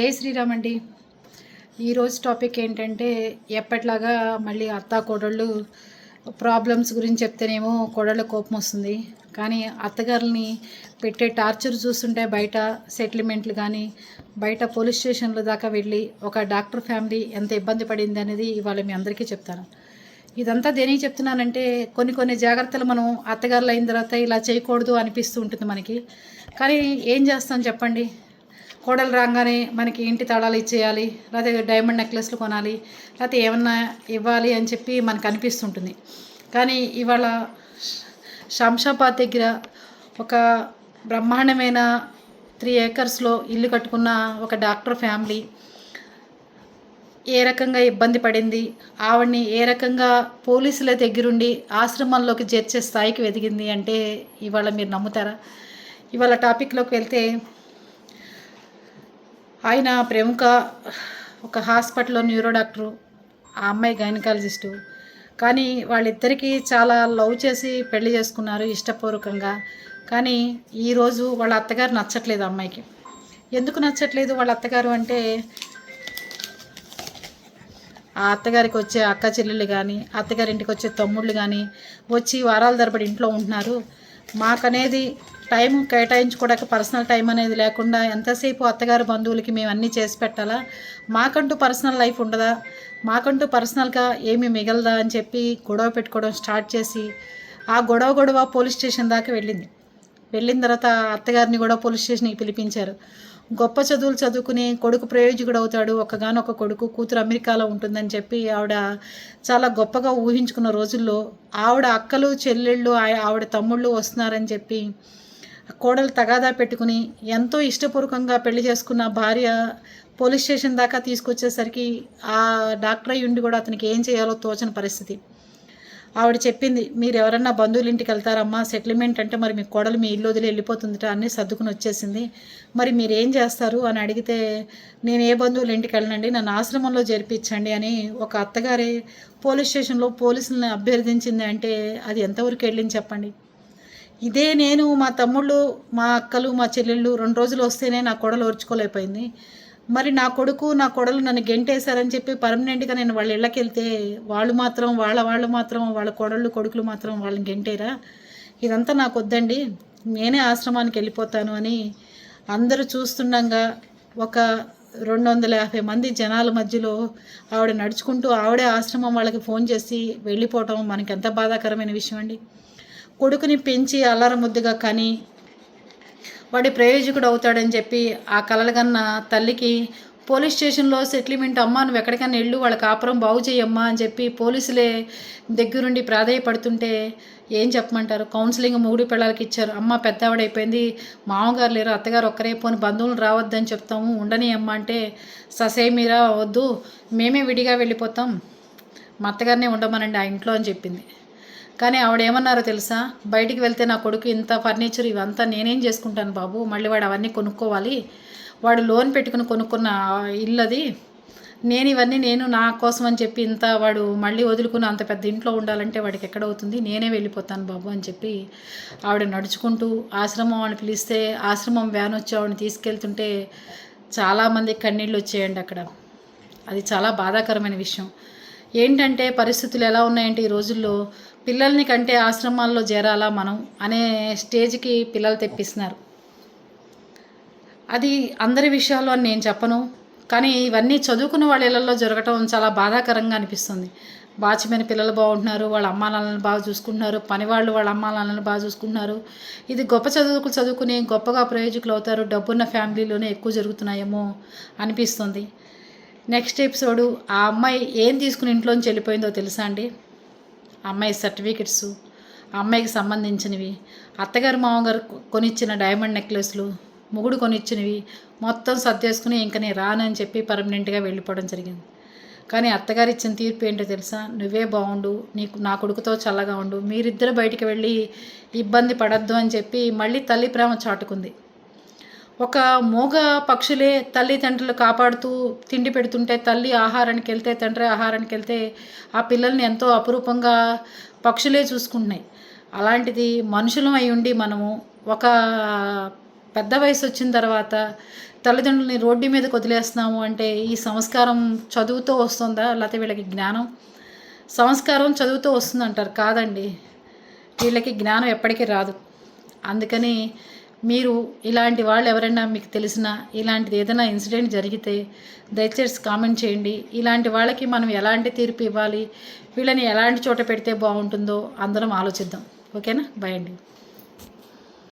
జై శ్రీరామ్ అండి. ఈరోజు టాపిక్ ఏంటంటే ఎప్పట్లాగా మళ్ళీ అత్త కోడళ్ళు ప్రాబ్లమ్స్ గురించి చెప్తేనేమో కోడళ్ళ కోపం వస్తుంది. కానీ అత్తగారిని పెట్టే టార్చర్ చూస్తుంటే బయట సెటిల్మెంట్లు కానీ బయట పోలీస్ స్టేషన్ల దాకా వెళ్ళి ఒక డాక్టర్ ఫ్యామిలీ ఎంత ఇబ్బంది పడింది అనేది ఇవాళ మీ అందరికీ చెప్తాను. ఇదంతా దేనికి చెప్తున్నానంటే కొన్ని కొన్ని జాగ్రత్తలు మనం అత్తగారులు అయిన తర్వాత ఇలా చేయకూడదు అనిపిస్తూ ఉంటుంది మనకి. కానీ ఏం చేస్తాం చెప్పండి? కోడలు రాగానే మనకి ఇంటి తాళాలు ఇచ్చేయాలి లేకపోతే డైమండ్ నెక్లెస్లు కొనాలి లేకపోతే ఏమన్నా ఇవ్వాలి అని చెప్పి మనకు అనిపిస్తుంటుంది. కానీ ఇవాళ శంషాబాద్ దగ్గర ఒక బ్రహ్మాండమైన త్రీ ఏకర్స్లో ఇల్లు కట్టుకున్న ఒక డాక్టర్ ఫ్యామిలీ ఏ రకంగా ఇబ్బంది పడింది ఆవిడ్ని ఏ రకంగా పోలీసుల దగ్గరుండి ఆశ్రమంలోకి చేర్చే స్థాయికి ఎదిగింది అంటే ఇవాళ మీరు నమ్ముతారా? ఇవాళ టాపిక్లోకి వెళ్తే ఆయన ప్రముఖ ఒక హాస్పిటల్లో న్యూరో డాక్టరు ఆ అమ్మాయి గైనకాలజిస్టు. కానీ వాళ్ళిద్దరికీ చాలా లవ్ చేసి పెళ్ళి చేసుకున్నారు ఇష్టపూర్వకంగా. కానీ ఈరోజు వాళ్ళ అత్తగారు నచ్చట్లేదు అమ్మాయికి. ఎందుకు నచ్చట్లేదు వాళ్ళ అత్తగారు అంటే ఆ అత్తగారికి వచ్చే అక్క చెల్లెళ్ళు కానీ అత్తగారింటికి వచ్చే తమ్ముళ్ళు కానీ వచ్చి వారాల తరబడి ఇంట్లో ఉంటున్నారు. మాకనేది టైం కేటాయించుకోవడానికి పర్సనల్ టైం అనేది లేకుండా ఎంతసేపు అత్తగారు బంధువులకి మేము అన్నీ చేసి పెట్టాలా? మాకంటూ పర్సనల్ లైఫ్ ఉండదా? మాకంటూ పర్సనల్గా ఏమీ మిగలదా అని చెప్పి గొడవ పెట్టుకోవడం స్టార్ట్ చేసి ఆ గొడవ గొడవ పోలీస్ స్టేషన్ దాకా వెళ్ళింది. వెళ్ళిన తర్వాత అత్తగారిని కూడా పోలీస్ స్టేషన్కి పిలిపించారు. గొప్ప చదువులు చదువుకుని కొడుకు ప్రయోజకుడు అవుతాడు. ఒకగానొక కొడుకు కూతురు అమెరికాలో ఉంటుందని చెప్పి ఆవిడ చాలా గొప్పగా ఊహించుకున్న రోజుల్లో ఆవిడ అక్కలు చెల్లెళ్ళు ఆవిడ తమ్ముళ్ళు వస్తున్నారని చెప్పి కోడలు తగాదా పెట్టుకుని ఎంతో ఇష్టపూర్వకంగా పెళ్ళి చేసుకున్న భార్య పోలీస్ స్టేషన్ దాకా తీసుకొచ్చేసరికి ఆ డాక్టర్ అయ్యుండి కూడా అతనికి ఏం చేయాలో తోచని పరిస్థితి. ఆవిడ చెప్పింది మీరు ఎవరన్నా బంధువుల ఇంటికి వెళ్తారమ్మా సెటిల్మెంట్ అంటే మరి మీ కోడలు మీ ఇల్లు వదిలి వెళ్ళిపోతుందిట అన్నీ సర్దుకుని వచ్చేసింది. మరి మీరు ఏం చేస్తారు? అని అడిగితే నేను ఏ బంధువుల ఇంటికి వెళ్ళనండి నన్ను ఆశ్రమంలో జరిపించండి అని ఒక అత్తగారే పోలీస్ స్టేషన్లో పోలీసులను అభ్యర్థించింది అంటే అది ఎంతవరకు వెళ్ళింది చెప్పండి. ఇదే నేను మా తమ్ముళ్ళు మా అక్కలు మా చెల్లెళ్ళు రెండు రోజులు వస్తేనే నా కొడలు ఓర్చుకోలేకపోయింది. మరి నా కొడుకు నా కొడలు నన్ను గెంటేశారని చెప్పి పర్మనెంట్గా నేను వాళ్ళ ఇళ్ళకి వెళ్తే వాళ్ళు మాత్రం వాళ్ళ వాళ్ళు మాత్రం వాళ్ళ కొడళ్ళు కొడుకులు మాత్రం వాళ్ళని గెంటేరా? ఇదంతా నాకు వద్దండి నేనే ఆశ్రమానికి వెళ్ళిపోతాను అని అందరూ చూస్తుండగా ఒక రెండు వందల యాభై మంది జనాల మధ్యలో ఆవిడ నడుచుకుంటూ ఆవిడే ఆశ్రమం వాళ్ళకి ఫోన్ చేసి వెళ్ళిపోవటం మనకి ఎంత బాధాకరమైన విషయం అండి. కొడుకుని పెంచి అల్లరముద్దుగా ముద్దుగా కని వాడి ప్రయోజకుడు అవుతాడని చెప్పి ఆ కలలగన్న తల్లికి పోలీస్ స్టేషన్లో సెటిల్మెంట్ అమ్మా నువ్వు ఎక్కడికైనా వెళ్ళు వాళ్ళ కాపురం బాగు చేయమ్మా అని చెప్పి పోలీసులే దగ్గరుండి ప్రాధాయపడుతుంటే ఏం చెప్పమంటారు? కౌన్సిలింగ్ మూడు పిల్లలకి ఇచ్చారు. అమ్మ పెద్దవాడైపోయింది. మామగారు లేరు. అత్తగారు ఒక్కరే పోని బంధువులు రావద్దని చెప్తాము. ఉండని అమ్మ అంటే ససేమిరా వద్దు. మేమే విడిగా వెళ్ళిపోతాం. మా అత్తగారినే ఉండమనండి ఆ ఇంట్లో అని చెప్పింది. కానీ ఆవిడ ఏమన్నారో తెలుసా? బయటికి వెళ్తే నా కొడుకు ఇంత ఫర్నిచర్ ఇవంతా నేనేం చేసుకుంటాను బాబు? మళ్ళీ వాడు అవన్నీ కొనుక్కోవాలి. వాడు లోన్ పెట్టుకుని కొనుక్కున్న ఇల్లు అది నేను ఇవన్నీ నేను నా కోసం అని చెప్పి ఇంత వాడు మళ్ళీ వదులుకుని అంత పెద్ద ఇంట్లో ఉండాలంటే వాడికి ఎక్కడవుతుంది? నేనే వెళ్ళిపోతాను బాబు అని చెప్పి ఆవిడ నడుచుకుంటూ ఆశ్రమం అని పిలిస్తే ఆశ్రమం వ్యాన్ వచ్చి ఆవిడని తీసుకెళ్తుంటే చాలామంది కన్నీళ్ళు వచ్చేయండి అక్కడ. అది చాలా బాధాకరమైన విషయం. ఏంటంటే పరిస్థితులు ఎలా ఉన్నాయంటే ఈ రోజుల్లో పిల్లల్ని కంటే ఆశ్రమాల్లో చేరాలా మనం అనే స్టేజ్కి పిల్లలు తెప్పిస్తున్నారు. అది అందరి విషయాల్లో అని నేను చెప్పను. కానీ ఇవన్నీ చదువుకున్న వాళ్ళ ఇళ్ళల్లో జరగటం చాలా బాధాకరంగా అనిపిస్తుంది. బాచిమైన పిల్లలు బాగుంటున్నారు వాళ్ళ అమ్మా నాన్నలను బాగా చూసుకుంటున్నారు పనివాళ్ళు వాళ్ళ అమ్మా నాన్నలను బాగా చూసుకుంటున్నారు. ఇది గొప్ప చదువుకులు చదువుకుని గొప్పగా ప్రయోజకులు అవుతారు. డబ్బున్న ఫ్యామిలీలోనే ఎక్కువ జరుగుతున్నాయేమో అనిపిస్తుంది. నెక్స్ట్ ఎపిసోడు ఆ అమ్మాయి ఏం తీసుకుని ఇంట్లోంచి వెళ్ళిపోయిందో తెలుసా అండి? అమ్మాయి సర్టిఫికెట్స్ అమ్మాయికి సంబంధించినవి అత్తగారు మామగారు కొనిచ్చిన డైమండ్ నెక్లెస్లు మొగుడు కొనిచ్చినవి మొత్తం సర్దేసుకుని ఇంక నేను రానని చెప్పి పర్మనెంట్గా వెళ్ళిపోవడం జరిగింది. కానీ అత్తగారు ఇచ్చిన తీర్పు ఏంటో తెలుసా? నువ్వే బాగుండు నీకు నా కొడుకుతో చల్లగా ఉండు మీరిద్దరు బయటికి వెళ్ళి ఇబ్బంది పడద్దు అని చెప్పి మళ్ళీ తల్లి ప్రేమ చాటుకుంది. ఒక మూగ పక్షులే తల్లిదండ్రులు కాపాడుతూ తిండి పెడుతుంటే తల్లి ఆహారానికి వెళ్తే తండ్రి ఆహారానికి వెళ్తే ఆ పిల్లల్ని ఎంతో అపురూపంగా పక్షులే చూసుకుంటున్నాయి. అలాంటిది మనుషులం అయి ఉండి మనము ఒక పెద్ద వయసు వచ్చిన తర్వాత తల్లిదండ్రులని రోడ్డు మీదకి వదిలేస్తున్నాము అంటే ఈ సంస్కారం చదువుతో వస్తుందా? లేకపోతే వీళ్ళకి జ్ఞానం? సంస్కారం చదువుతో వస్తుందంటారు. కాదండి. వీళ్ళకి జ్ఞానం ఎప్పటికీ రాదు. అందుకని మీరు ఇలాంటి వాళ్ళు ఎవరైనా మీకు తెలిసిన ఇలాంటిది ఏదైనా ఇన్సిడెంట్ జరిగితే దయచేసి కామెంట్ చేయండి. ఇలాంటి వాళ్ళకి మనం ఎలాంటి తీర్పు ఇవ్వాలి? వీళ్ళని ఎలాంటి చోట పెడితే బాగుంటుందో అందరం ఆలోచిద్దాం. ఓకేనా? బాయ్ అండి.